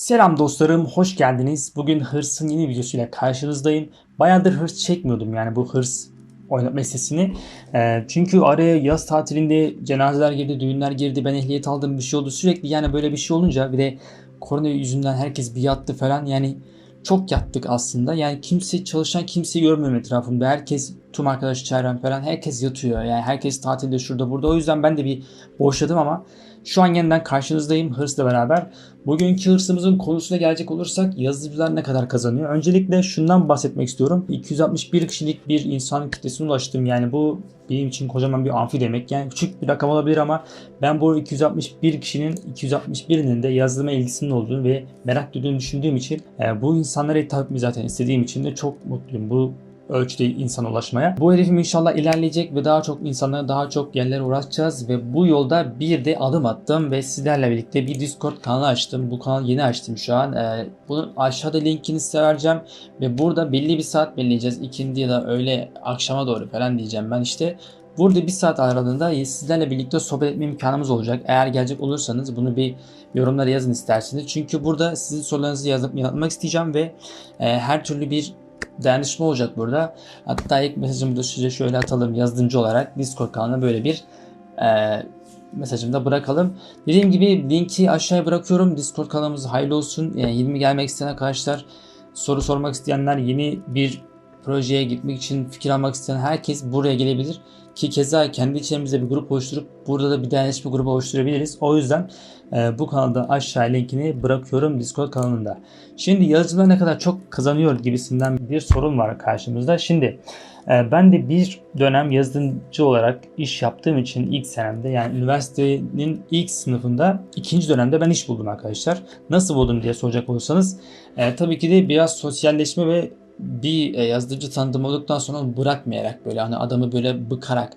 Selam dostlarım, hoş geldiniz. Bugün Hırs'ın yeni videosuyla karşınızdayım. Bayağıdır Hırs çekmiyordum yani bu Hırs oynatma sesini. Ee, çünkü araya yaz tatilinde cenazeler girdi, düğünler girdi, ben ehliyet aldım bir şey oldu. Sürekli yani böyle bir şey olunca bir de korona yüzünden herkes bir yattı falan yani çok yattık aslında. Yani kimse çalışan kimseyi görmüyorum etrafımda. Herkes tüm arkadaş çevrem falan herkes yatıyor. Yani herkes tatilde şurada burada. O yüzden ben de bir boşladım ama şu an yeniden karşınızdayım Hırs'la beraber. Bugünkü hırsımızın konusuna gelecek olursak yazılımcılar ne kadar kazanıyor? Öncelikle şundan bahsetmek istiyorum. 261 kişilik bir insan kitlesine ulaştım. Yani bu benim için kocaman bir amfi demek. Yani küçük bir rakam olabilir ama ben bu 261 kişinin 261'inin de yazılıma ilgisinin olduğunu ve merak duyduğunu düşündüğüm için e, bu insanlara hitap etmeyi zaten istediğim için de çok mutluyum. Bu ölçüde insana ulaşmaya. Bu hedefim inşallah ilerleyecek ve daha çok insanlara daha çok yerlere uğraşacağız ve bu yolda bir de adım attım ve sizlerle birlikte bir Discord kanalı açtım. Bu kanalı yeni açtım şu an. Ee, bunun aşağıda linkini size vereceğim ve burada belli bir saat belirleyeceğiz. İkindi ya da öğle akşama doğru falan diyeceğim ben işte. Burada bir saat aralığında sizlerle birlikte sohbet etme imkanımız olacak. Eğer gelecek olursanız bunu bir yorumlara yazın isterseniz. Çünkü burada sizin sorularınızı yazıp yanıtlamak isteyeceğim ve e, her türlü bir dayanışma olacak burada. Hatta ilk mesajımı da size şöyle atalım yazılımcı olarak Discord kanalına böyle bir e, mesajımı da bırakalım. Dediğim gibi linki aşağıya bırakıyorum. Discord kanalımız hayırlı olsun. Yani 20 gelmek isteyen arkadaşlar, soru sormak isteyenler, yeni bir projeye gitmek için fikir almak isteyen herkes buraya gelebilir. Ki keza kendi içerimizde bir grup oluşturup burada da bir dayanışma grubu oluşturabiliriz. O yüzden e, bu kanalda aşağı linkini bırakıyorum Discord kanalında. Şimdi yazıcılar ne kadar çok kazanıyor gibisinden bir sorun var karşımızda. Şimdi e, ben de bir dönem yazılımcı olarak iş yaptığım için ilk senemde yani üniversitenin ilk sınıfında ikinci dönemde ben iş buldum arkadaşlar. Nasıl buldum diye soracak olursanız e, tabii ki de biraz sosyalleşme ve bir e, yazılımcı tanıdığım olduktan sonra bırakmayarak böyle hani adamı böyle bıkarak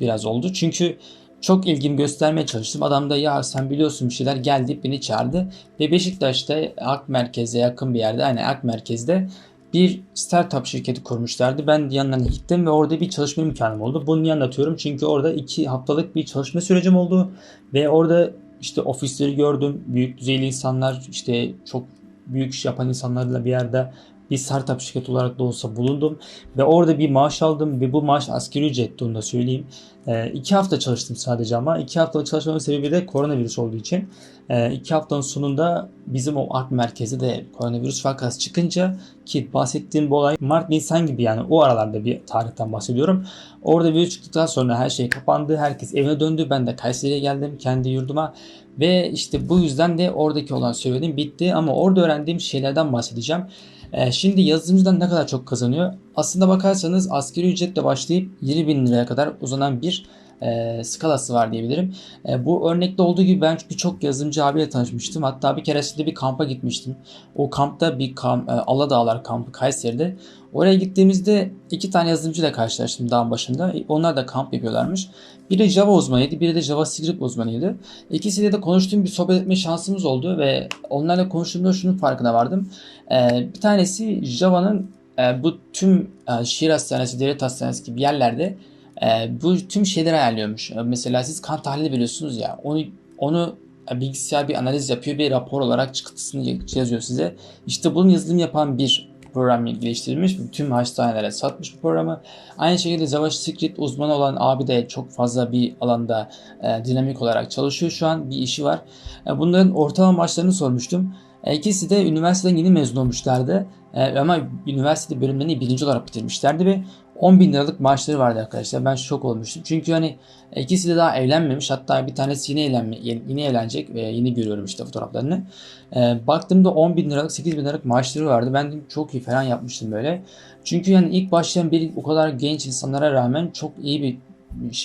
biraz oldu. Çünkü çok ilgimi göstermeye çalıştım. Adam da ya sen biliyorsun bir şeyler gel deyip beni çağırdı. Ve Beşiktaş'ta Ak Merkez'e yakın bir yerde hani Ak Merkez'de bir startup şirketi kurmuşlardı. Ben yanlarına gittim ve orada bir çalışma imkanım oldu. Bunu niye anlatıyorum? Çünkü orada iki haftalık bir çalışma sürecim oldu. Ve orada işte ofisleri gördüm. Büyük düzeyli insanlar işte çok büyük iş yapan insanlarla bir yerde bir startup şirketi olarak da olsa bulundum. Ve orada bir maaş aldım ve bu maaş asgari ücretti onu da söyleyeyim. E, iki hafta çalıştım sadece ama iki haftalık çalışmamın sebebi de koronavirüs olduğu için. E, iki haftanın sonunda bizim o art merkezde de koronavirüs vakası çıkınca ki bahsettiğim bu olay Mart Nisan gibi yani o aralarda bir tarihten bahsediyorum. Orada virüs çıktıktan sonra her şey kapandı. Herkes evine döndü. Ben de Kayseri'ye geldim kendi yurduma. Ve işte bu yüzden de oradaki olan söylediğim bitti. Ama orada öğrendiğim şeylerden bahsedeceğim. Ee, şimdi yazılımcıdan ne kadar çok kazanıyor? Aslında bakarsanız asgari ücretle başlayıp 20 bin liraya kadar uzanan bir e, skalası var diyebilirim. E, bu örnekte olduğu gibi ben birçok yazılımcı abiyle tanışmıştım. Hatta bir keresinde bir kampa gitmiştim. O kampta bir kamp, e, Aladağlar kampı Kayseri'de. Oraya gittiğimizde iki tane yazılımcıyla karşılaştım dağın başında. Onlar da kamp yapıyorlarmış. Biri Java uzmanıydı, biri de JavaScript uzmanıydı. İkisiyle de konuştuğum bir sohbet etme şansımız oldu ve onlarla konuştuğumda şunun farkına vardım. Ee, bir tanesi Java'nın e, bu tüm e, şehir hastanesi, devlet hastanesi gibi yerlerde e, bu tüm şeyleri ayarlıyormuş. E, mesela siz kan tahlili veriyorsunuz ya, onu onu e, bilgisayar bir analiz yapıyor, bir rapor olarak çıktısını yazıyor size. İşte bunun yazılım yapan bir program geliştirilmiş. Tüm hastanelere satmış bu programı. Aynı şekilde JavaScript uzmanı olan abi de çok fazla bir alanda e, dinamik olarak çalışıyor. Şu an bir işi var. E, bunların ortalama maaşlarını sormuştum. E, ikisi de üniversiteden yeni mezun olmuşlardı. E, ama üniversite bölümlerini birinci olarak bitirmişlerdi ve 10 bin liralık maaşları vardı arkadaşlar. Ben şok olmuştum. Çünkü hani ikisi de daha evlenmemiş. Hatta bir tanesi yine, evlenme, yeni evlenecek ve yeni görüyorum işte fotoğraflarını. E, baktığımda 10 bin liralık 8 bin liralık maaşları vardı. Ben çok iyi falan yapmıştım böyle. Çünkü yani ilk başlayan bir o kadar genç insanlara rağmen çok iyi bir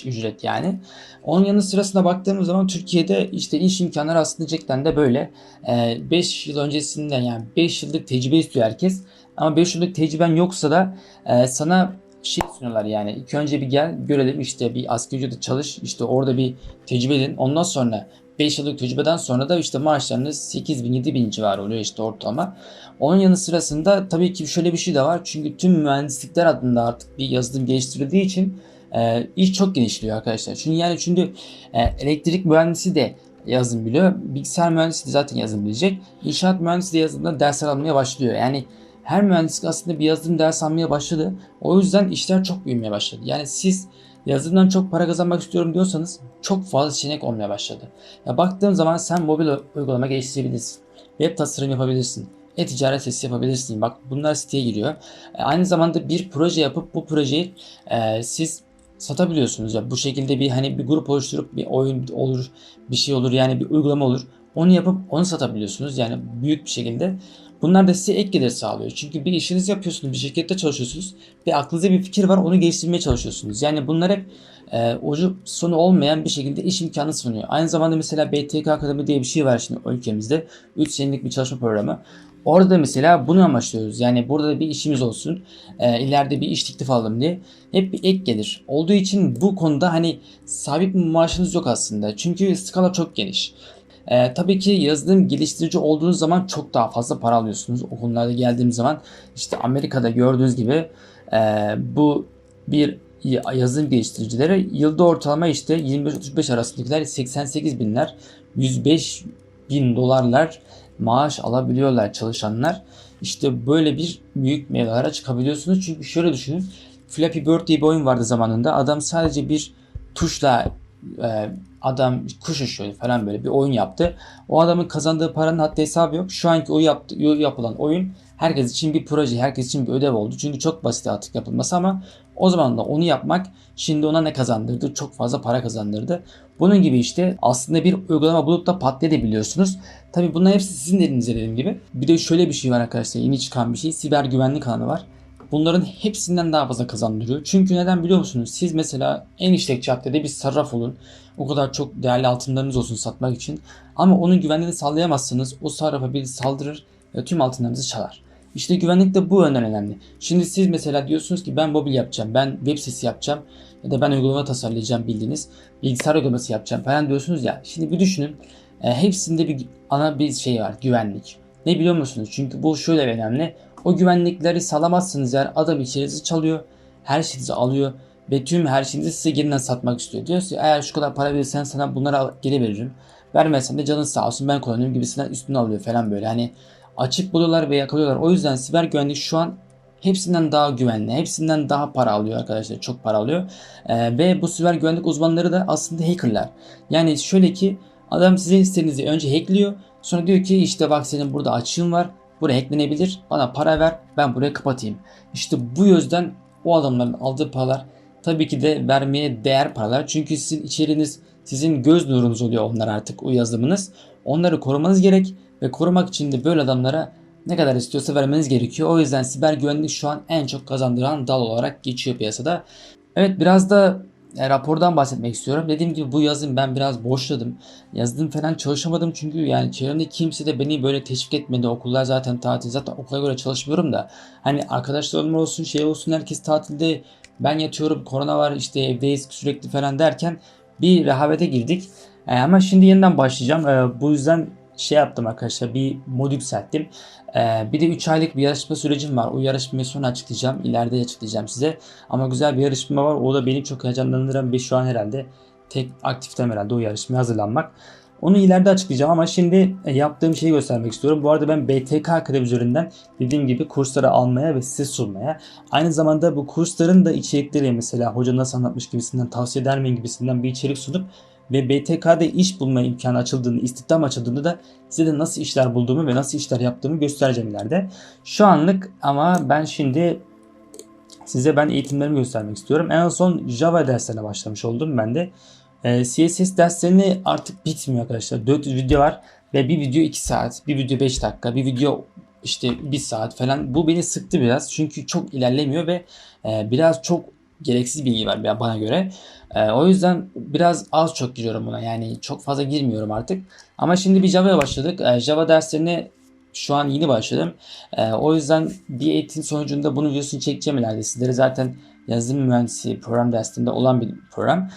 ücret yani. Onun yanı sırasına baktığımız zaman Türkiye'de işte iş imkanları aslında cidden de böyle. 5 yıl öncesinden yani 5 yıllık tecrübe istiyor herkes. Ama 5 yıllık tecrüben yoksa da sana şey sunuyorlar yani. İlk önce bir gel görelim işte bir asgari ücretle çalış. işte orada bir tecrübe edin. Ondan sonra 5 yıllık tecrübeden sonra da işte maaşlarınız 8 bin 7 bin civarı oluyor işte ortalama. Onun yanı sırasında tabii ki şöyle bir şey de var. Çünkü tüm mühendislikler adında artık bir yazılım geliştirildiği için e, iş çok genişliyor arkadaşlar. Çünkü yani çünkü e, elektrik mühendisi de yazılım biliyor. Bilgisayar mühendisi de zaten yazılım bilecek. İnşaat mühendisi de yazılımda dersler almaya başlıyor. Yani her mühendislik aslında bir yazılım ders almaya başladı. O yüzden işler çok büyümeye başladı. Yani siz yazılımdan çok para kazanmak istiyorum diyorsanız çok fazla seçenek olmaya başladı. Ya baktığım zaman sen mobil uygulama geliştirebilirsin. Web tasarım yapabilirsin. E-ticaret sitesi yapabilirsin. Bak bunlar siteye giriyor. E, aynı zamanda bir proje yapıp bu projeyi e, siz satabiliyorsunuz. Ya bu şekilde bir hani bir grup oluşturup bir oyun olur, bir şey olur yani bir uygulama olur. Onu yapıp onu satabiliyorsunuz. Yani büyük bir şekilde. Bunlar da size ek gelir sağlıyor. Çünkü bir işinizi yapıyorsunuz, bir şirkette çalışıyorsunuz ve aklınızda bir fikir var, onu geliştirmeye çalışıyorsunuz. Yani bunlar hep e, ucu sonu olmayan bir şekilde iş imkanı sunuyor. Aynı zamanda mesela BTK Akademi diye bir şey var şimdi ülkemizde. 3 senelik bir çalışma programı. Orada da mesela bunu amaçlıyoruz. Yani burada da bir işimiz olsun. E, ileride bir iş teklif alalım diye. Hep bir ek gelir. Olduğu için bu konuda hani sabit bir maaşınız yok aslında. Çünkü skala çok geniş. E, tabii ki yazılım geliştirici olduğunuz zaman çok daha fazla para alıyorsunuz. O konularda geldiğim zaman işte Amerika'da gördüğünüz gibi e, bu bir yazılım geliştiricileri yılda ortalama işte 25-35 arasındakiler 88 binler 105 bin dolarlar maaş alabiliyorlar çalışanlar. İşte böyle bir büyük meyvelere çıkabiliyorsunuz. Çünkü şöyle düşünün. Flappy Bird diye bir oyun vardı zamanında. Adam sadece bir tuşla e, adam kuş uçuyor falan böyle bir oyun yaptı. O adamın kazandığı paranın haddi hesabı yok. Şu anki o yaptı, yapılan oyun herkes için bir proje, herkes için bir ödev oldu. Çünkü çok basit artık yapılması ama o zaman da onu yapmak şimdi ona ne kazandırdı? Çok fazla para kazandırdı. Bunun gibi işte aslında bir uygulama bulup da patlayabiliyorsunuz. Tabi bunlar hepsi sizin elinizde dediğim gibi. Bir de şöyle bir şey var arkadaşlar yeni çıkan bir şey. Siber güvenlik alanı var. Bunların hepsinden daha fazla kazandırıyor. Çünkü neden biliyor musunuz? Siz mesela en işlek caddede bir sarraf olun. O kadar çok değerli altınlarınız olsun satmak için. Ama onun güvenliğini sağlayamazsınız. O sarrafa biri saldırır ve tüm altınlarınızı çalar. İşte güvenlik de bu yönden önemli. Şimdi siz mesela diyorsunuz ki ben mobil yapacağım, ben web sitesi yapacağım ya da ben uygulama tasarlayacağım bildiğiniz bilgisayar uygulaması yapacağım falan diyorsunuz ya. Şimdi bir düşünün. E, hepsinde bir ana bir şey var güvenlik. Ne biliyor musunuz? Çünkü bu şöyle önemli. O güvenlikleri sağlamazsınız eğer adam içerinizi çalıyor, her şeyinizi alıyor ve tüm her şeyinizi size yeniden satmak istiyor. Diyor eğer şu kadar para verirsen sana bunları geri veririm. Vermezsen de canın sağ olsun ben kullanıyorum gibisinden üstüne alıyor falan böyle. Hani açık buluyorlar ve yakalıyorlar. O yüzden siber güvenlik şu an hepsinden daha güvenli, hepsinden daha para alıyor arkadaşlar. Çok para alıyor. Ee, ve bu siber güvenlik uzmanları da aslında hackerlar. Yani şöyle ki adam sizin sitenizi önce hackliyor. Sonra diyor ki işte bak senin burada açığın var. Buraya hacklenebilir. Bana para ver. Ben burayı kapatayım. İşte bu yüzden o adamların aldığı paralar tabii ki de vermeye değer paralar. Çünkü sizin içeriniz sizin göz nurunuz oluyor onlar artık o yazılımınız. Onları korumanız gerek ve korumak için de böyle adamlara ne kadar istiyorsa vermeniz gerekiyor. O yüzden siber güvenlik şu an en çok kazandıran dal olarak geçiyor piyasada. Evet biraz da e, rapordan bahsetmek istiyorum. Dediğim gibi bu yazın ben biraz boşladım. Yazdım falan çalışamadım çünkü yani çevremde kimse de beni böyle teşvik etmedi. Okullar zaten tatil. Zaten okula göre çalışmıyorum da. Hani arkadaşlarım olsun şey olsun herkes tatilde. Ben yatıyorum korona var işte evdeyiz sürekli falan derken bir rehavete girdik. E, ama şimdi yeniden başlayacağım. E, bu yüzden şey yaptım arkadaşlar bir mod yükselttim. Ee, bir de 3 aylık bir yarışma sürecim var. O yarışmayı sonra açıklayacağım. İleride açıklayacağım size. Ama güzel bir yarışma var. O da beni çok heyecanlandıran bir şu an herhalde tek aktiftem herhalde o yarışmaya hazırlanmak. Onu ileride açıklayacağım ama şimdi e, yaptığım şeyi göstermek istiyorum. Bu arada ben BTK Akademi üzerinden dediğim gibi kursları almaya ve size sunmaya. Aynı zamanda bu kursların da içerikleri mesela hoca nasıl anlatmış gibisinden tavsiye eder gibisinden bir içerik sunup ve BTK'da iş bulma imkanı açıldığını, istihdam açıldığında da size de nasıl işler bulduğumu ve nasıl işler yaptığımı göstereceğim ileride. Şu anlık ama ben şimdi size ben eğitimlerimi göstermek istiyorum. En son Java derslerine başlamış oldum ben de. Ee, CSS derslerini artık bitmiyor arkadaşlar. 400 video var ve bir video 2 saat, bir video 5 dakika, bir video işte 1 saat falan. Bu beni sıktı biraz çünkü çok ilerlemiyor ve e, biraz çok gereksiz bilgi var bana göre. E, o yüzden biraz az çok giriyorum buna. Yani çok fazla girmiyorum artık. Ama şimdi bir Java'ya başladık. E, Java derslerine şu an yeni başladım. E, o yüzden bir eğitim sonucunda bunun videosunu çekeceğim ileride. Sizlere zaten yazılım mühendisi program dersinde olan bir program.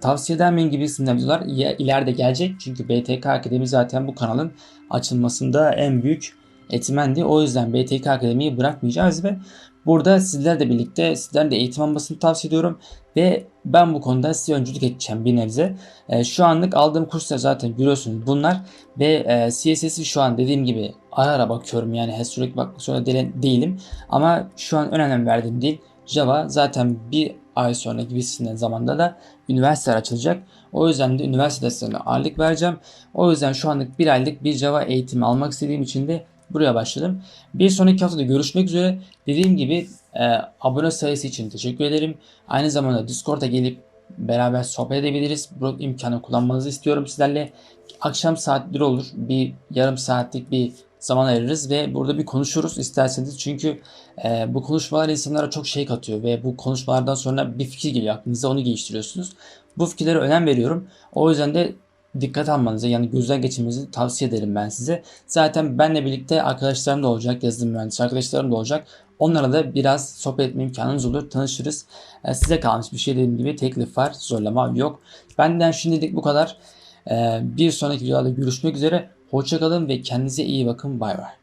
Tavsiye eder miyim gibisinden videolar ileride gelecek. Çünkü BTK Akademi zaten bu kanalın açılmasında en büyük etmendi. O yüzden BTK Akademi'yi bırakmayacağız ve Burada sizlerle birlikte sizlerin de eğitim almasını tavsiye ediyorum. Ve ben bu konuda size öncülük edeceğim bir nebze. E, şu anlık aldığım kurslar zaten görüyorsunuz bunlar. Ve e, CSS'i şu an dediğim gibi ara ara bakıyorum. Yani her sürekli bakmak zorunda değil- değilim. Ama şu an önem verdiğim değil. Java zaten bir ay sonra gibisinden zamanda da üniversiteler açılacak. O yüzden de üniversite derslerine ağırlık vereceğim. O yüzden şu anlık bir aylık bir Java eğitimi almak istediğim için de buraya başladım. Bir sonraki haftada görüşmek üzere. Dediğim gibi e, abone sayısı için teşekkür ederim. Aynı zamanda Discord'a gelip beraber sohbet edebiliriz. Bu imkanı kullanmanızı istiyorum sizlerle. Akşam saatleri olur. Bir yarım saatlik bir zaman ayırırız ve burada bir konuşuruz isterseniz. Çünkü e, bu konuşmalar insanlara çok şey katıyor ve bu konuşmalardan sonra bir fikir geliyor aklınıza onu geliştiriyorsunuz. Bu fikirlere önem veriyorum. O yüzden de dikkat almanızı yani gözden geçirmenizi tavsiye ederim ben size. Zaten benle birlikte arkadaşlarım da olacak, yazılım mühendisi arkadaşlarım da olacak. Onlara da biraz sohbet etme imkanınız olur, tanışırız. E, size kalmış bir şey dediğim gibi teklif var, zorlama yok. Benden şimdilik bu kadar. E, bir sonraki videoda görüşmek üzere. Hoşçakalın ve kendinize iyi bakın. Bay bay.